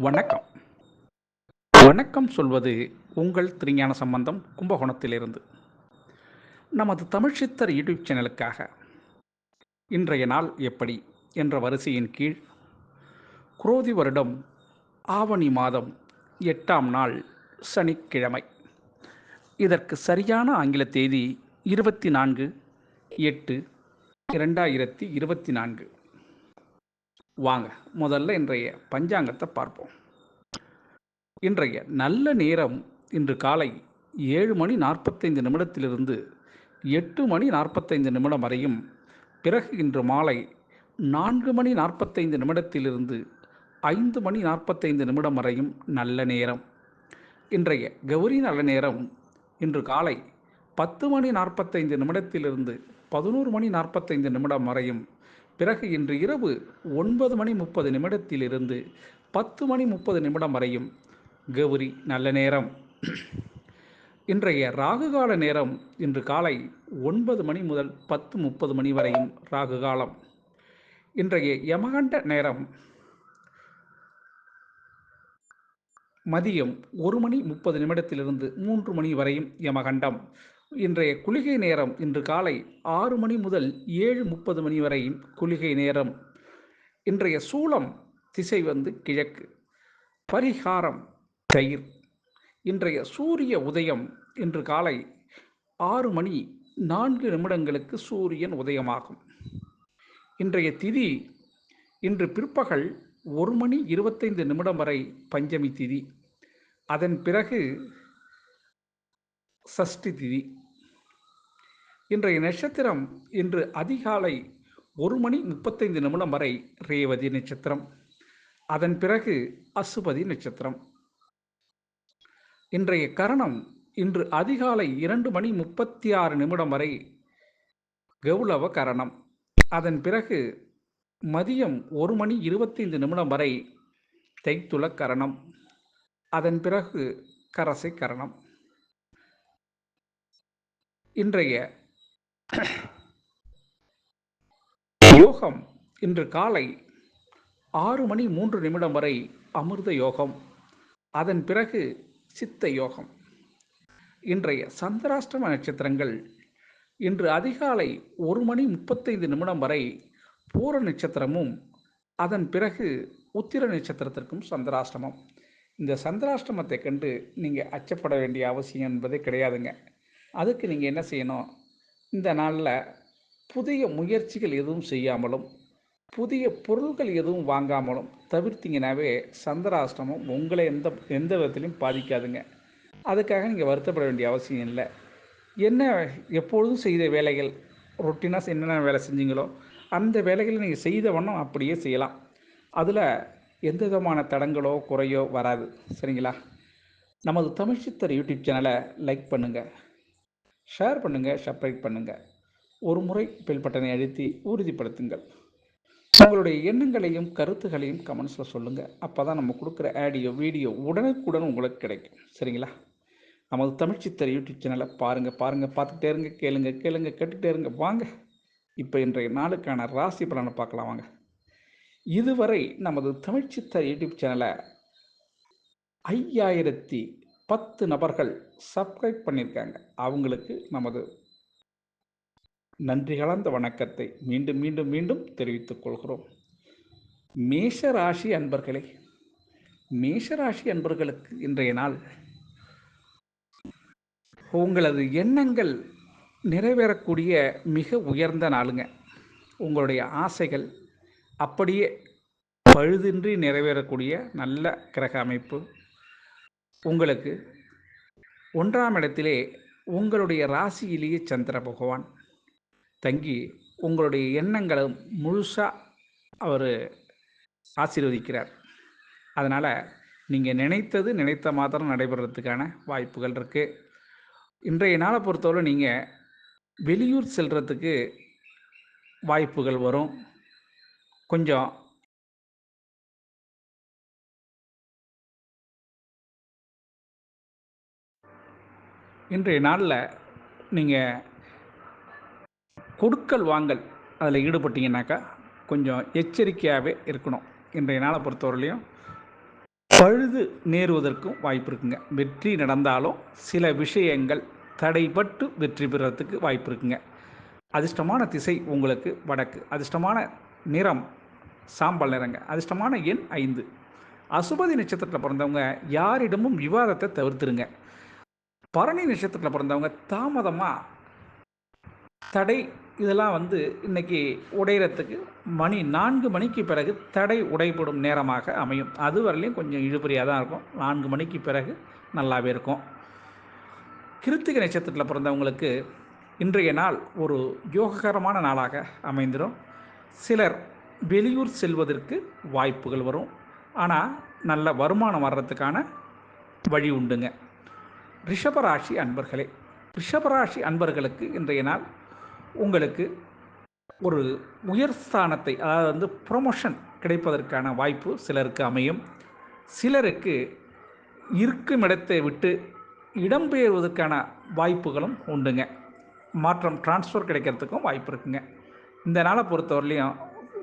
வணக்கம். வணக்கம் சொல்வது உங்கள் திருஞான சம்பந்தம் கும்பகோணத்திலிருந்து. நமது தமிழ்ச்சித்தர் யூடியூப் சேனலுக்காக. இன்றைய நாள் எப்படி என்ற வரிசையின் கீழ் குரோதி வருடம் ஆவணி மாதம் எட்டாம் நாள் சனிக்கிழமை. இதற்கு சரியான ஆங்கில தேதி இருபத்தி நான்கு எட்டு இரண்டாயிரத்தி இருபத்தி நான்கு. வாங்க. முதல்ல இன்றைய பஞ்சாங்கத்தை பார்ப்போம். இன்றைய நல்ல நேரம் இன்று காலை ஏழு மணி நாற்பத்தைந்து நிமிடத்திலிருந்து எட்டு மணி நாற்பத்தைந்து நிமிடம் வரையும். பிறகு இன்று மாலை நான்கு மணி நாற்பத்தைந்து நிமிடத்திலிருந்து ஐந்து மணி நாற்பத்தைந்து நிமிடம் வரையும் நல்ல நேரம். இன்றைய கௌரி நல்ல நேரம் இன்று காலை பத்து மணி நாற்பத்தைந்து நிமிடத்திலிருந்து பதினோரு மணி நாற்பத்தைந்து நிமிடம் வரையும் பிறகு இன்று இரவு ஒன்பது மணி முப்பது நிமிடத்திலிருந்து பத்து மணி முப்பது நிமிடம் வரையும் கௌரி நல்ல நேரம். இன்றைய ராகுகால நேரம் இன்று காலை ஒன்பது மணி முதல் பத்து முப்பது மணி வரையும் ராகு காலம் இன்றைய யமகண்ட நேரம். மதியம் ஒரு மணி முப்பது நிமிடத்திலிருந்து மூன்று மணி வரையும் யமகண்டம். இன்றைய குளிகை நேரம் இன்று காலை ஆறு மணி முதல் ஏழு முப்பது மணி வரையும் குளிகை நேரம். இன்றைய சூளம் திசை வந்து கிழக்கு. பரிகாரம் தயிர். இன்றைய சூரிய உதயம் இன்று காலை ஆறு மணி நான்கு நிமிடங்களுக்கு சூரியன் உதயமாகும். இன்றைய திதி இன்று பிற்பகல் ஒரு மணி இருபத்தைந்து நிமிடம் வரை பஞ்சமி திதி. அதன் பிறகு சஷ்டி திதி. இன்றைய நட்சத்திரம் இன்று அதிகாலை ஒரு மணி முப்பத்தைந்து நிமிடம் வரை ரேவதி நட்சத்திரம். அதன் பிறகு அசுபதி நட்சத்திரம். இன்றைய கரணம் இன்று அதிகாலை இரண்டு மணி முப்பத்தி ஆறு நிமிடம் வரை கௌளவ கரணம். அதன் பிறகு மதியம் ஒரு மணி இருபத்தைந்து நிமிடம் வரை தைத்துள கரணம். அதன் பிறகு கரசை கரணம். இன்றைய யோகம் இன்று காலை ஆறு மணி மூன்று நிமிடம் வரை அமிர்த யோகம். அதன் பிறகு சித்த யோகம். இன்றைய சந்திராஷ்டம நட்சத்திரங்கள் இன்று அதிகாலை ஒரு மணி முப்பத்தைந்து நிமிடம் வரை பூர நட்சத்திரமும் அதன் பிறகு உத்திர நட்சத்திரத்திற்கும் சந்திராஷ்டமம். இந்த சந்திராஷ்டமத்தை கண்டு நீங்கள் அச்சப்பட வேண்டிய அவசியம் என்பதே கிடையாதுங்க. அதுக்கு நீங்கள் என்ன செய்யணும்? இந்த நாளில் புதிய முயற்சிகள் எதுவும் செய்யாமலும் புதிய பொருட்கள் எதுவும் வாங்காமலும் தவிர்த்திங்கனாவே சந்திராஷ்டமம் உங்களை எந்த எந்த விதத்திலையும் பாதிக்காதுங்க. அதுக்காக நீங்கள் வருத்தப்பட வேண்டிய அவசியம் இல்லை. என்ன எப்பொழுதும் செய்த வேலைகள் ரொட்டினாக என்னென்ன வேலை செஞ்சீங்களோ அந்த வேலைகளை நீங்கள் செய்த வண்ணம் அப்படியே செய்யலாம். அதில் எந்த விதமான தடங்களோ குறையோ வராது. சரிங்களா? நமது தமிழ் சித்தர் யூடியூப் சேனலை லைக் பண்ணுங்கள் ஷேர் பண்ணுங்கள் செப்ரேட் பண்ணுங்கள் ஒரு முறை பெல் பட்டனை அழுத்தி உறுதிப்படுத்துங்கள். உங்களுடைய எண்ணங்களையும் கருத்துகளையும் கமெண்ட்ஸில் சொல்லுங்கள் அப்போ தான் நம்ம கொடுக்குற ஆடியோ வீடியோ உடனுக்குடன் உங்களுக்கு கிடைக்கும். சரிங்களா? நமது தமிழ் சித்தர் யூடியூப் சேனலை பாருங்கள் பாருங்கள் பார்த்துக்கிட்டே இருங்க கேளுங்க கேளுங்க கேட்டுகிட்டே இருங்க வாங்க. இப்போ இன்றைய நாளுக்கான ராசி பலனை பார்க்கலாம் வாங்க. இதுவரை நமது தமிழ் சித்தர் யூடியூப் சேனலை ஐயாயிரத்தி பத்து நபர்கள் சப்ஸ்கிரைப் பண்ணியிருக்காங்க. அவங்களுக்கு நமது நன்றி கலந்த வணக்கத்தை மீண்டும் மீண்டும் மீண்டும் தெரிவித்துக் கொள்கிறோம். மேஷராசி அன்பர்களே மேஷராசி அன்பர்களுக்கு இன்றைய நாள் உங்களது எண்ணங்கள் நிறைவேறக்கூடிய மிக உயர்ந்த நாளுங்க. உங்களுடைய ஆசைகள் அப்படியே பழுதின்றி நிறைவேறக்கூடிய நல்ல கிரக அமைப்பு உங்களுக்கு. ஒன்றாம் இடத்திலே உங்களுடைய ராசியிலேயே சந்திர பகவான். தங்கி உங்களுடைய எண்ணங்களும் முழுசாக அவர் ஆசீர்வதிக்கிறார். அதனால் நீங்கள் நினைத்தது நினைத்த மாத்திரம் நடைபெறதுக்கான வாய்ப்புகள் இருக்குது இன்றைய நாளை பொறுத்தவரை நீங்கள் வெளியூர் செல்கிறதுக்கு வாய்ப்புகள் வரும். கொஞ்சம் இன்றைய நாளில் நீங்கள் கொடுக்கல் வாங்கல் அதில் ஈடுபட்டீங்கன்னாக்கா கொஞ்சம் எச்சரிக்கையாகவே இருக்கணும். இன்றைய நாளை பொறுத்தவரையிலையும் பழுது நேருவதற்கும் வாய்ப்பு இருக்குங்க. வெற்றி நடந்தாலும் சில விஷயங்கள் தடைபட்டு வெற்றி பெறுறதுக்கு வாய்ப்பு இருக்குங்க. அதிர்ஷ்டமான திசை உங்களுக்கு வடக்கு. அதிர்ஷ்டமான நிறம் சாம்பல் நிறங்க. அதிர்ஷ்டமான எண் ஐந்து. அசுபதி நட்சத்திரத்தில் பிறந்தவங்க யாரிடமும் விவாதத்தை தவிர்த்துருங்க. பரணி நட்சத்திரத்தில் பிறந்தவங்க தாமதமாக தடை இதெல்லாம் வந்து இன்னைக்கு உடையிறதுக்கு மணி நான்கு மணிக்கு பிறகு தடை உடைபடும் நேரமாக அமையும். அது வரலையும் கொஞ்சம் இழுபறியாக தான் இருக்கும். நான்கு மணிக்கு பிறகு நல்லாவே இருக்கும். கிருத்திகை நட்சத்திரத்தில் பிறந்தவங்களுக்கு இன்றைய நாள் ஒரு யோககரமான நாளாக அமைந்திடும் சிலர் வெளியூர் செல்வதற்கு வாய்ப்புகள் வரும். ஆனால் நல்ல வருமானம் வர்றதுக்கான வழி உண்டுங்க. ரிஷபராசி அன்பர்களே ரிஷபராசி அன்பர்களுக்கு இன்றைய நாள் உங்களுக்கு ஒரு உயர் ஸ்தானத்தை அதாவது வந்து ப்ரொமோஷன் கிடைப்பதற்கான வாய்ப்பு சிலருக்கு அமையும். சிலருக்கு இருக்கும் இடத்தை விட்டு இடம்பெயர்வதற்கான வாய்ப்புகளும் உண்டுங்க. மாற்றம் டிரான்ஸ்ஃபர் கிடைக்கிறதுக்கும் வாய்ப்பு இருக்குங்க. இந்த நாளை பொறுத்தவரையிலையும்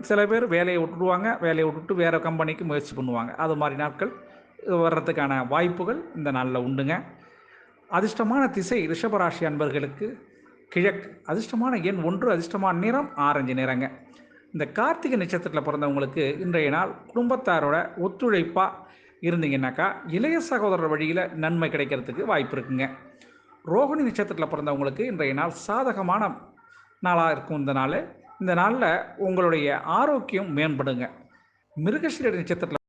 சில பேர் வேலையை விட்டுடுவாங்க வேலையை விட்டுட்டு வேறு கம்பெனிக்கு முயற்சி பண்ணுவாங்க. அது மாதிரி நாட்கள் வர்றதுக்கான வாய்ப்புகள் இந்த நாளில் உண்டுங்க. அதிர்ஷ்டமான திசை ரிஷபராசி அன்பர்களுக்கு கிழக்கு. அதிர்ஷ்டமான எண் ஒன்று அதிர்ஷ்டமான நிறம் ஆரஞ்சு நிறங்க. இந்த கார்த்திகை நட்சத்திரத்தில் பிறந்தவங்களுக்கு இன்றைய நாள் குடும்பத்தாரோட ஒத்துழைப்பாக இருந்தீங்கன்னாக்கா இளைய சகோதரர் வழியில் நன்மை கிடைக்கிறதுக்கு வாய்ப்பு இருக்குங்க. ரோகிணி நட்சத்திரத்தில் பிறந்தவங்களுக்கு இன்றைய நாள் சாதகமான நாளாக இருக்கும் இந்த நாள். இந்த நாளில் உங்களுடைய ஆரோக்கியம் மேம்படுங்க. மிருகசீர நட்சத்திரத்தில்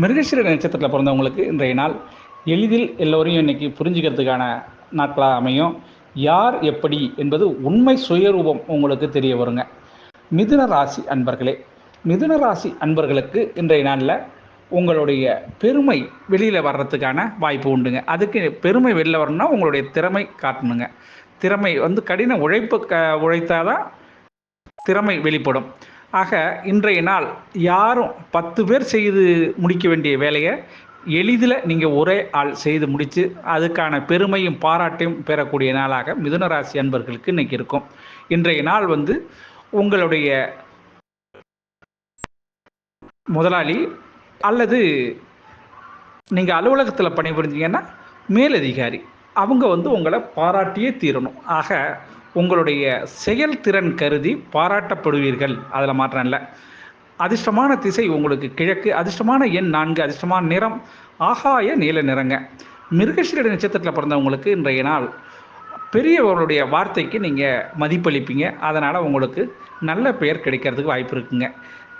மிருகசிர நட்சத்திரத்தில் பிறந்தவங்களுக்கு இன்றைய நாள் எளிதில் எல்லோரையும் இன்னைக்கு புரிஞ்சுக்கிறதுக்கான நாட்களாக அமையும். யார் எப்படி என்பது உண்மை சுயரூபம் உங்களுக்கு தெரிய வருங்க. மிதுன ராசி அன்பர்களே மிதுன ராசி அன்பர்களுக்கு இன்றைய நாளில் உங்களுடைய பெருமை வெளியில் வர்றதுக்கான வாய்ப்பு உண்டுங்க. அதுக்கு பெருமை வெளியில் வரணும்னா உங்களுடைய திறமை காட்டணுங்க. திறமை வந்து கடின உழைப்பு க உழைத்தாதான் திறமை வெளிப்படும். ஆக இன்றைய நாள் யாரும் பத்து பேர் செய்து முடிக்க வேண்டிய வேலையை எளிதில் நீங்கள் ஒரே ஆள் செய்து முடித்து அதுக்கான பெருமையும் பாராட்டையும் பெறக்கூடிய நாளாக மிதுனராசி அன்பர்களுக்கு இன்றைக்கி இருக்கும். இன்றைய நாள் வந்து உங்களுடைய முதலாளி அல்லது நீங்கள் அலுவலகத்தில் பணிபுரிஞ்சீங்கன்னா மேலதிகாரி. அவங்க வந்து உங்களை பாராட்டியே தீரணும். ஆக உங்களுடைய செயல்திறன் கருதி பாராட்டப்படுவீர்கள். அதில் மாற்றம் இல்லை. அதிர்ஷ்டமான திசை உங்களுக்கு கிழக்கு அதிர்ஷ்டமான எண் நான்கு அதிர்ஷ்டமான நிறம் ஆகாய நீல நிறங்க. மிருகசீரடி நட்சத்திரத்தில் பிறந்தவங்களுக்கு இன்றைய நாள் பெரியவர்களுடைய வார்த்தைக்கு நீங்கள் மதிப்பளிப்பீங்க. அதனால் உங்களுக்கு நல்ல பெயர் கிடைக்கிறதுக்கு வாய்ப்பு இருக்குங்க.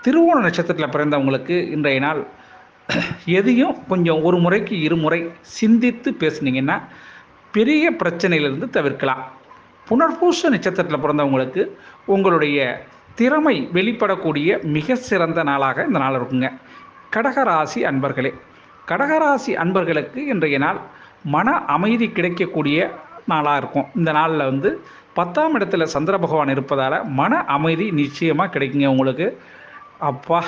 திருவோண நட்சத்திரத்தில் பிறந்தவங்களுக்கு இன்றைய நாள் எதையும் கொஞ்சம் ஒரு முறைக்கு இருமுறை சிந்தித்து பேசுனீங்கன்னா பெரிய பிரச்சனையிலிருந்து தவிர்க்கலாம். புனர்பூச நட்சத்திரத்தில் பிறந்தவங்களுக்கு உங்களுடைய திறமை வெளிப்படக்கூடிய மிக சிறந்த நாளாக இந்த நாள் இருக்குங்க. கடகராசி அன்பர்களே கடகராசி அன்பர்களுக்கு இன்றைய நாள் மன அமைதி கிடைக்கக்கூடிய நாளாக இருக்கும். இந்த நாளில் வந்து பத்தாம் இடத்துல சந்திர பகவான் இருப்பதால் மன அமைதி நிச்சயமாக கிடைக்குங்க உங்களுக்கு. அப்பா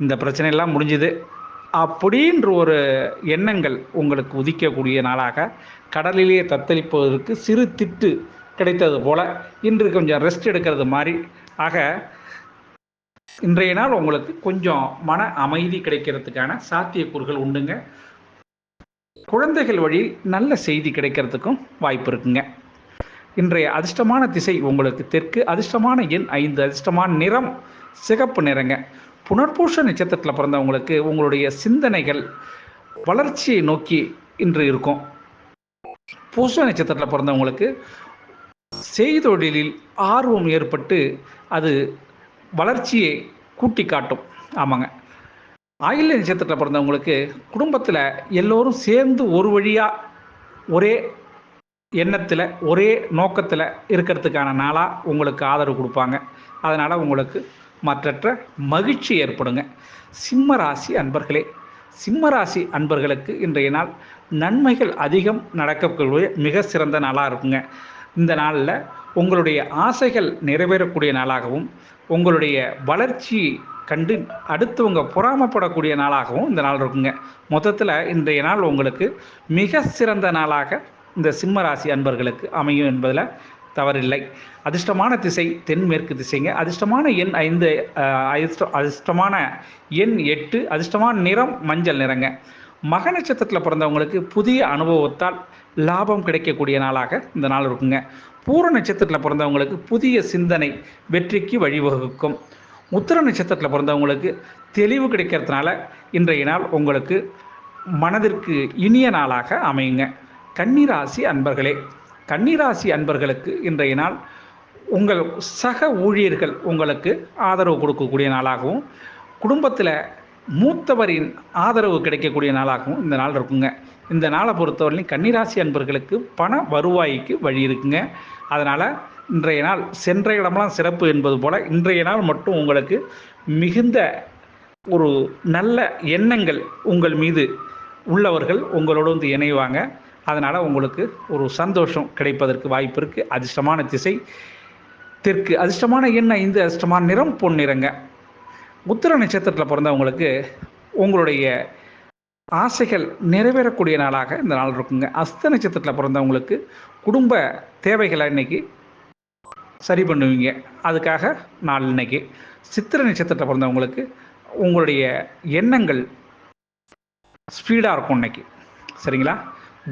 இந்த பிரச்சனையெல்லாம் முடிஞ்சுது. அப்படின்ற ஒரு எண்ணங்கள் உங்களுக்கு உதிக்கக்கூடிய நாளாக கடலிலேயே தத்தளிப்பதற்கு சிறு திட்டு கிடைத்தது போல இன்று கொஞ்சம் ரெஸ்ட் எடுக்கிறது மாதிரி. ஆக இன்றைய நாள் உங்களுக்கு கொஞ்சம் மன அமைதி கிடைக்கிறதுக்கான சாத்தியக்கூறுகள் உண்டுங்க. குழந்தைகள் வழி நல்ல செய்தி கிடைக்கிறதுக்கும் வாய்ப்பு இருக்குங்க. இன்றைய அதிர்ஷ்டமான திசை உங்களுக்கு தெற்கு அதிர்ஷ்டமான எண் ஐந்து அதிர்ஷ்டமான நிறம் சிகப்பு நிறங்க. புனர்பூஷ நட்சத்திரத்தில் பிறந்தவங்களுக்கு உங்களுடைய சிந்தனைகள் வளர்ச்சியை நோக்கி இன்று இருக்கும். பூச நட்சத்திரத்தில் பிறந்தவங்களுக்கு செய்தொழிலில் ஆர்வம் ஏற்பட்டு அது வளர்ச்சியை கூட்டி காட்டும் ஆமாங்க. ஆயில்ய நட்சத்திரத்தில் பிறந்தவங்களுக்கு குடும்பத்தில் எல்லோரும் சேர்ந்து ஒரு வழியாக ஒரே எண்ணத்தில் ஒரே நோக்கத்தில் இருக்கிறதுக்கான நாளாக உங்களுக்கு ஆதரவு கொடுப்பாங்க. அதனால் உங்களுக்கு மற்றற்ற மகிழ்ச்சி ஏற்படுங்க. சிம்ம ராசி அன்பர்களே சிம்ம ராசி அன்பர்களுக்கு இன்றைய நாள் நன்மைகள் அதிகம் நடக்கக்கூடிய மிக சிறந்த நாளாக இருக்குங்க. இந்த நாளில் உங்களுடைய ஆசைகள் நிறைவேறக்கூடிய நாளாகவும் உங்களுடைய வளர்ச்சி கண்டு அடுத்தவங்க பொறாமப்படக்கூடிய நாளாகவும் இந்த நாள் இருக்குங்க. மொத்தத்தில் இன்றைய நாள் உங்களுக்கு மிக சிறந்த நாளாக இந்த சிம்ம ராசி அன்பர்களுக்கு அமையும் என்பதில் தவறில்லை. அதிர்ஷ்டமான திசை தென்மேற்கு திசைங்க. அதிர்ஷ்டமான எண் ஐந்து அதிர்ஷ்ட அதிர்ஷ்டமான எண் எட்டு அதிர்ஷ்டமான நிறம் மஞ்சள் நிறங்க. மக நட்சத்திரத்தில் பிறந்தவங்களுக்கு புதிய அனுபவத்தால் லாபம் கிடைக்கக்கூடிய நாளாக இந்த நாள் இருக்குங்க. பூர நட்சத்திரத்தில் பிறந்தவங்களுக்கு புதிய சிந்தனை வெற்றிக்கு வழிவகுக்கும். உத்தர நட்சத்திரத்தில் பிறந்தவங்களுக்கு தெளிவு கிடைக்கிறதுனால இன்றைய நாள் உங்களுக்கு மனதிற்கு இனிய நாளாக அமையுங்க. கன்னிராசி அன்பர்களே கன்னிராசி அன்பர்களுக்கு இன்றைய நாள் உங்கள் சக ஊழியர்கள் உங்களுக்கு ஆதரவு கொடுக்கக்கூடிய நாளாகவும் குடும்பத்தில் மூத்தவரின் ஆதரவு கிடைக்கக்கூடிய நாளாகவும் இந்த நாள் இருக்குங்க. இந்த நாளை பொறுத்தவரையிலும் கன்னிராசி அன்பர்களுக்கு பண வருவாய்க்கு வழி இருக்குங்க. அதனால் இன்றைய நாள் சென்ற இடமெல்லாம் சிறப்பு என்பது போல் இன்றைய நாள் மட்டும் உங்களுக்கு மிகுந்த ஒரு நல்ல எண்ணங்கள் உங்கள் மீது உள்ளவர்கள் உங்களோடு வந்து இணைவாங்க. அதனால் உங்களுக்கு ஒரு சந்தோஷம் கிடைப்பதற்கு வாய்ப்பு இருக்குது அதிர்ஷ்டமான திசை தெற்கு. அதிர்ஷ்டமான எண்ணம் ஐந்து அதிர்ஷ்டமான நிறம் பொன்னிறங்க உத்திர நட்சத்திரத்தில் பிறந்தவங்களுக்கு உங்களுடைய ஆசைகள் நிறைவேறக்கூடிய நாளாக இந்த நாள் இருக்குங்க. அஸ்த நட்சத்திரத்தில் பிறந்தவங்களுக்கு குடும்ப தேவைகளை இன்னைக்கு சரி பண்ணுவீங்க. அதுக்காக நாள் இன்னைக்கு. சித்திர நட்சத்திரத்தில் பிறந்தவங்களுக்கு உங்களுடைய எண்ணங்கள் ஸ்பீடாக இருக்கும் இன்னைக்கு. சரிங்களா?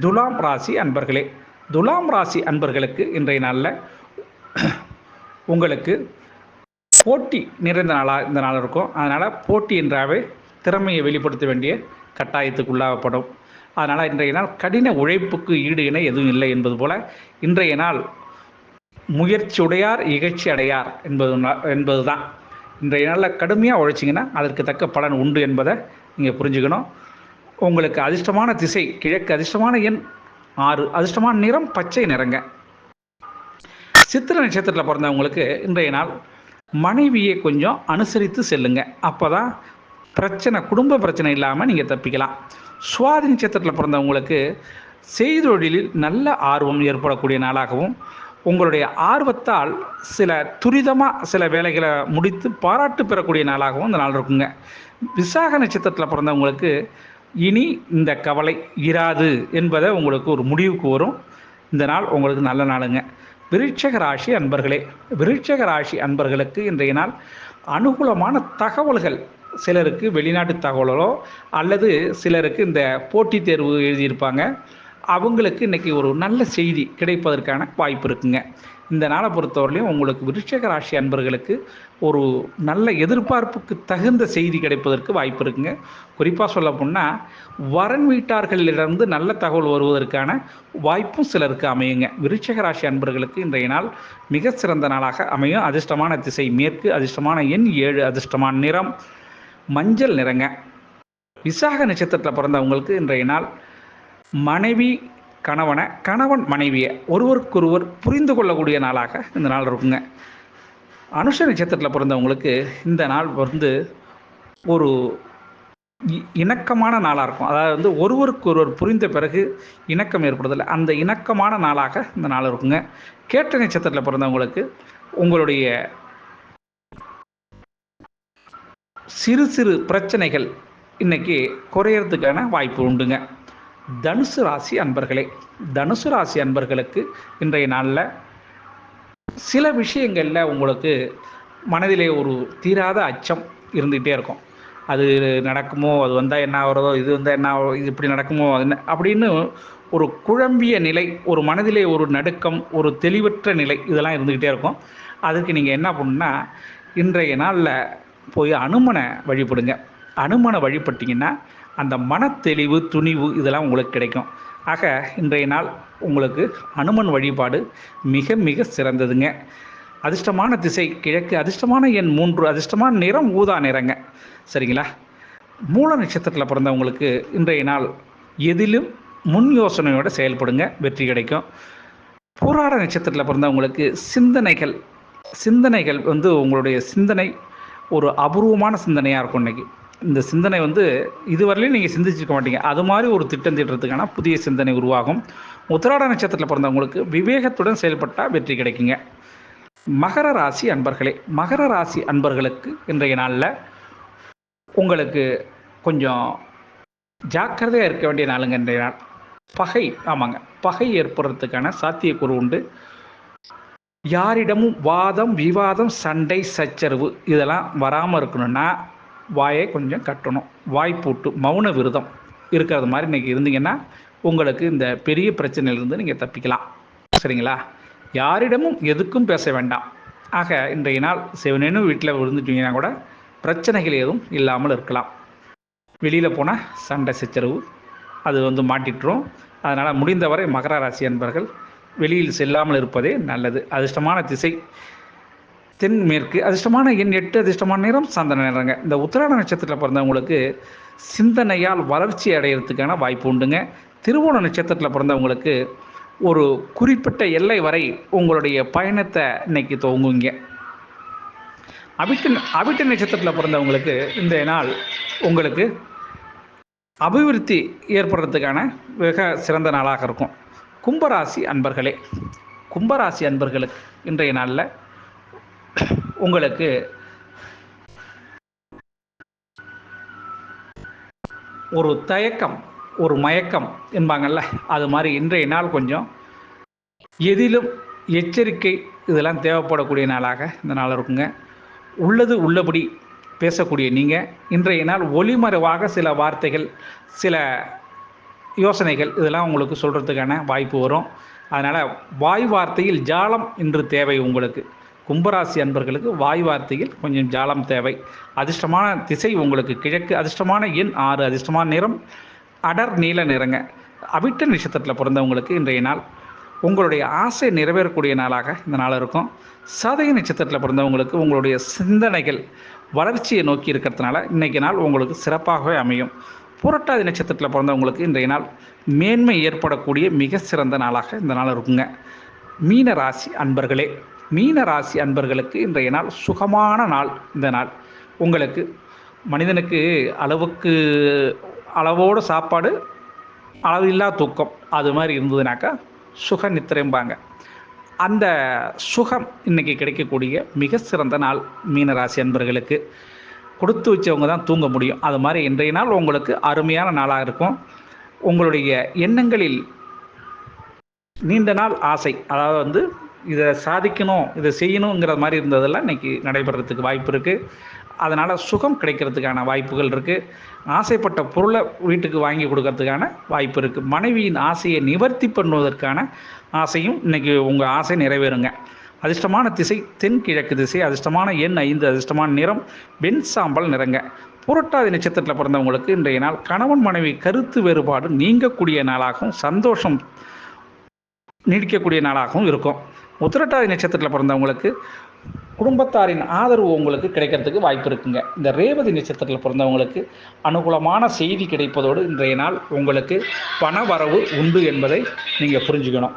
துலாம் ராசி அன்பர்களே துலாம் ராசி அன்பர்களுக்கு இன்றைய நாளில் உங்களுக்கு போட்டி நிறைந்த நாளாக இந்த நாள் இருக்கும். அதனால் போட்டி என்றாவே திறமையை வெளிப்படுத்த வேண்டிய கட்டாயத்துக்கு உள்ளாகப்படும் அதனால் இன்றைய நாள் கடின உழைப்புக்கு ஈடு இணை எதுவும் இல்லை என்பது போல இன்றைய நாள் முயற்சியுடையார் இகழ்ச்சி அடையார் என்பது என்பது தான் இன்றைய நாளில் கடுமையாக உழைச்சிங்கன்னா அதற்கு தக்க பலன் உண்டு என்பதை நீங்கள் புரிஞ்சுக்கணும். உங்களுக்கு அதிர்ஷ்டமான திசை கிழக்கு அதிர்ஷ்டமான எண் ஆறு. அதிர்ஷ்டமான நிறம் பச்சை நிறங்க. சித்திர நட்சத்திரத்தில் பிறந்தவங்களுக்கு இன்றைய நாள் மனைவியை கொஞ்சம் அனுசரித்து செல்லுங்க. அப்போ தான் பிரச்சனை குடும்ப பிரச்சனை இல்லாமல் நீங்கள் தப்பிக்கலாம். சுவாதி நட்சத்திரத்தில் பிறந்தவங்களுக்கு செய்தொழிலில் நல்ல ஆர்வம் ஏற்படக்கூடிய நாளாகவும் உங்களுடைய ஆர்வத்தால் சில துரிதமாக சில வேலைகளை முடித்து பாராட்டு பெறக்கூடிய நாளாகவும் இந்த நாள் இருக்குங்க. விசாக நட்சத்திரத்தில் பிறந்தவங்களுக்கு இனி இந்த கவலை இராது என்பதை உங்களுக்கு ஒரு முடிவுக்கு வரும். இந்த நாள் உங்களுக்கு நல்ல நாளுங்க. விருட்சக ராசி அன்பர்களே விருட்சக ராசி அன்பர்களுக்கு இன்றைய நாள் அனுகூலமான தகவல்கள் சிலருக்கு வெளிநாட்டு தகவலோ அல்லது சிலருக்கு இந்த போட்டித் தேர்வு எழுதியிருப்பாங்க. அவங்களுக்கு இன்றைக்கி ஒரு நல்ல செய்தி கிடைப்பதற்கான வாய்ப்பு இருக்குங்க. இந்த நாளை பொறுத்தவரையிலையும் உங்களுக்கு விருட்சக ராசி அன்பர்களுக்கு ஒரு நல்ல எதிர்பார்ப்புக்கு தகுந்த செய்தி கிடைப்பதற்கு வாய்ப்பு இருக்குங்க. குறிப்பாக சொல்ல போனால் வரன் வீட்டார்களிடமிருந்து நல்ல தகவல் வருவதற்கான வாய்ப்பும் சிலருக்கு அமையுங்க. விருட்சக ராசி அன்பர்களுக்கு இன்றைய நாள் மிக சிறந்த நாளாக அமையும். அதிர்ஷ்டமான திசை மேற்கு அதிர்ஷ்டமான எண் ஏழு அதிர்ஷ்டமான நிறம் மஞ்சள் நிறங்க. விசாக நட்சத்திரத்தில் பிறந்தவங்களுக்கு இன்றைய நாள் மனைவி கணவனை கணவன் மனைவியை ஒருவருக்கொருவர் புரிந்து கொள்ளக்கூடிய நாளாக இந்த நாள் இருக்குங்க. அனுஷ நட்சத்திரத்தில் பிறந்தவங்களுக்கு இந்த நாள் வந்து ஒரு இணக்கமான நாளாக இருக்கும். அதாவது வந்து ஒருவருக்கொருவர் புரிந்த பிறகு இணக்கம் ஏற்படுதில்லை அந்த இணக்கமான நாளாக இந்த நாள் இருக்குங்க. கேட்ட நட்சத்திரத்தில் பிறந்தவங்களுக்கு உங்களுடைய சிறு சிறு பிரச்சனைகள் இன்னைக்கு குறையறதுக்கான வாய்ப்பு உண்டுங்க. தனுசு ராசி அன்பர்களே தனுசு ராசி அன்பர்களுக்கு இன்றைய நாளில் சில விஷயங்களில் உங்களுக்கு மனதிலே ஒரு தீராத அச்சம் இருந்துகிட்டே இருக்கும். அது நடக்குமோ அது வந்தால் என்ன ஆகிறதோ இது வந்தால் என்ன ஆகிறோ இது இப்படி நடக்குமோ அது என்ன அப்படின்னு ஒரு குழம்பிய நிலை ஒரு மனதிலே ஒரு நடுக்கம் ஒரு தெளிவற்ற நிலை இதெல்லாம் இருந்துக்கிட்டே இருக்கும். அதுக்கு நீங்கள் என்ன பண்ணுன்னா இன்றைய நாளில் போய் அனுமனை வழிபடுங்க. அனுமனை வழிபட்டிங்கன்னா அந்த மனத்தெளிவு துணிவு இதெல்லாம் உங்களுக்கு கிடைக்கும். ஆக இன்றைய நாள் உங்களுக்கு அனுமன் வழிபாடு மிக மிக சிறந்ததுங்க. அதிர்ஷ்டமான திசை கிழக்கு அதிர்ஷ்டமான எண் மூன்று அதிர்ஷ்டமான நிறம் ஊதா நிறங்க. சரிங்களா? மூல நட்சத்திரத்தில் பிறந்தவங்களுக்கு இன்றைய நாள் எதிலும் முன் யோசனையோடு செயல்படுங்க வெற்றி கிடைக்கும். போராட நட்சத்திரத்தில் பிறந்தவங்களுக்கு சிந்தனைகள் சிந்தனைகள் வந்து உங்களுடைய சிந்தனை ஒரு அபூர்வமான சிந்தனையாக இருக்கும் இன்றைக்கி இந்த சிந்தனை வந்து இதுவரையிலும் நீங்கள் சிந்திச்சிருக்க மாட்டீங்க. அது மாதிரி ஒரு திட்டம் தீட்டுறதுக்கான புதிய சிந்தனை உருவாகும். உத்திராட நட்சத்திரத்தில் பிறந்தவங்களுக்கு விவேகத்துடன் செயல்பட்டால் வெற்றி கிடைக்குங்க. மகர ராசி அன்பர்களே மகர ராசி அன்பர்களுக்கு இன்றைய நாளில் உங்களுக்கு கொஞ்சம் ஜாக்கிரதையாக இருக்க வேண்டிய நாளுங்க இன்றைய நாள். பகை ஆமாங்க. பகை ஏற்படுறதுக்கான சாத்தியக்கூறு உண்டு. யாரிடமும் வாதம் விவாதம் சண்டை சச்சரவு இதெல்லாம் வராமல் இருக்கணும்னா வாயை கொஞ்சம் கட்டணும். வாய்ப்பூட்டு மௌன விரதம் இருக்கிறது மாதிரி இன்றைக்கி இருந்தீங்கன்னா உங்களுக்கு இந்த பெரிய பிரச்சனையிலிருந்து நீங்கள் தப்பிக்கலாம். சரிங்களா? யாரிடமும் எதுக்கும் பேச வேண்டாம். ஆக இன்றைய நாள் சிவனேன்னு வீட்டில் விழுந்துட்டீங்கன்னா கூட பிரச்சனைகள் எதுவும் இல்லாமல் இருக்கலாம். வெளியில் போனால் சண்டை சச்சரவு அது வந்து மாட்டிட்டுரும். அதனால் முடிந்தவரை மகர ராசி அன்பர்கள் வெளியில் செல்லாமல் இருப்பதே நல்லது. அதிர்ஷ்டமான திசை தென்மேற்கு அதிர்ஷ்டமான எண் எட்டு அதிர்ஷ்டமான நேரம் சந்தன நேரங்க இந்த உத்திராட நட்சத்திரத்தில் பிறந்தவங்களுக்கு சிந்தனையால் வளர்ச்சி அடையிறதுக்கான வாய்ப்பு உண்டுங்க. திருவோண நட்சத்திரத்தில் பிறந்தவங்களுக்கு ஒரு குறிப்பிட்ட எல்லை வரை உங்களுடைய பயணத்தை இன்னைக்கு துவங்குங்க அபிட்டு அபிட்டு நட்சத்திரத்தில் பிறந்தவங்களுக்கு இந்த நாள் உங்களுக்கு அபிவிருத்தி ஏற்படுறதுக்கான மிக சிறந்த நாளாக இருக்கும். கும்பராசி அன்பர்களே கும்பராசி அன்பர்களுக்கு இன்றைய நாளில் உங்களுக்கு ஒரு தயக்கம் ஒரு மயக்கம் என்பாங்கல்ல அது மாதிரி இன்றைய நாள் கொஞ்சம் எதிலும் எச்சரிக்கை இதெல்லாம் தேவைப்படக்கூடிய நாளாக இந்த நாள் இருக்குங்க. உள்ளது உள்ளபடி பேசக்கூடிய நீங்கள் இன்றைய நாள் ஒளிமறைவாக சில வார்த்தைகள் சில யோசனைகள் இதெல்லாம் உங்களுக்கு சொல்கிறதுக்கான வாய்ப்பு வரும். அதனால் வாய் வார்த்தையில் ஜாலம் இன்று தேவை உங்களுக்கு. கும்பராசி அன்பர்களுக்கு வாய் வார்த்தையில் கொஞ்சம் ஜாலம் தேவை. அதிர்ஷ்டமான திசை உங்களுக்கு கிழக்கு அதிர்ஷ்டமான எண் ஆறு அதிர்ஷ்டமான நிறம் அடர் நீல நிறங்க. அவிட்ட நட்சத்திரத்தில் பிறந்தவங்களுக்கு இன்றைய நாள் உங்களுடைய ஆசை நிறைவேறக்கூடிய நாளாக இந்த நாள் இருக்கும். சதய நட்சத்திரத்தில் பிறந்தவங்களுக்கு உங்களுடைய சிந்தனைகள் வளர்ச்சியை நோக்கி இருக்கிறதுனால இன்றைக்கு நாள் உங்களுக்கு சிறப்பாகவே அமையும். புரட்டாதி நட்சத்திரத்தில் பிறந்தவங்களுக்கு இன்றைய நாள் மேன்மை ஏற்படக்கூடிய மிக சிறந்த நாளாக இந்த நாள் இருக்குங்க. மீன ராசி அன்பர்களே மீன ராசி அன்பர்களுக்கு இன்றைய நாள் சுகமான நாள் இந்த நாள். உங்களுக்கு மனிதனுக்கு அளவுக்கு அளவோடு சாப்பாடு அளவில்லா தூக்கம் அது மாதிரி இருந்ததுனாக்கா சுக நித்திரைம்பாங்க. அந்த சுகம் இன்றைக்கி கிடைக்கக்கூடிய மிக சிறந்த நாள் மீனராசி அன்பர்களுக்கு. கொடுத்து வச்சவங்க தான் தூங்க முடியும். அது மாதிரி இன்றைய நாள் உங்களுக்கு அருமையான நாளாக இருக்கும். உங்களுடைய எண்ணங்களில் நீண்ட நாள் ஆசை அதாவது வந்து இதை சாதிக்கணும் இதை செய்யணுங்கிற மாதிரி இருந்ததெல்லாம் இன்றைக்கி நடைபெறத்துக்கு வாய்ப்பு இருக்குது அதனால் சுகம் கிடைக்கிறதுக்கான வாய்ப்புகள் இருக்குது ஆசைப்பட்ட பொருளை வீட்டுக்கு வாங்கி கொடுக்கறதுக்கான வாய்ப்பு இருக்குது மனைவியின் ஆசையை நிவர்த்தி பண்ணுவதற்கான ஆசையும் இன்றைக்கி உங்கள் ஆசை நிறைவேறுங்க. அதிர்ஷ்டமான திசை தென்கிழக்கு திசை அதிர்ஷ்டமான எண் ஐந்து அதிர்ஷ்டமான நிறம் வெண் சாம்பல் நிறங்க. புரட்டாதி நட்சத்திரத்தில் பிறந்தவங்களுக்கு இன்றைய நாள் கணவன் மனைவி கருத்து வேறுபாடு நீங்கக்கூடிய நாளாகவும் சந்தோஷம் நீடிக்கக்கூடிய நாளாகவும் இருக்கும். உத்திரட்டாதி நட்சத்திரத்தில் பிறந்தவங்களுக்கு குடும்பத்தாரின் ஆதரவு உங்களுக்கு கிடைக்கிறதுக்கு வாய்ப்பு இருக்குங்க. இந்த ரேவதி நட்சத்திரத்தில் பிறந்தவங்களுக்கு அனுகூலமான செய்தி கிடைப்பதோடு இன்றைய நாள் உங்களுக்கு பண வரவு உண்டு என்பதை நீங்கள் புரிஞ்சுக்கணும்.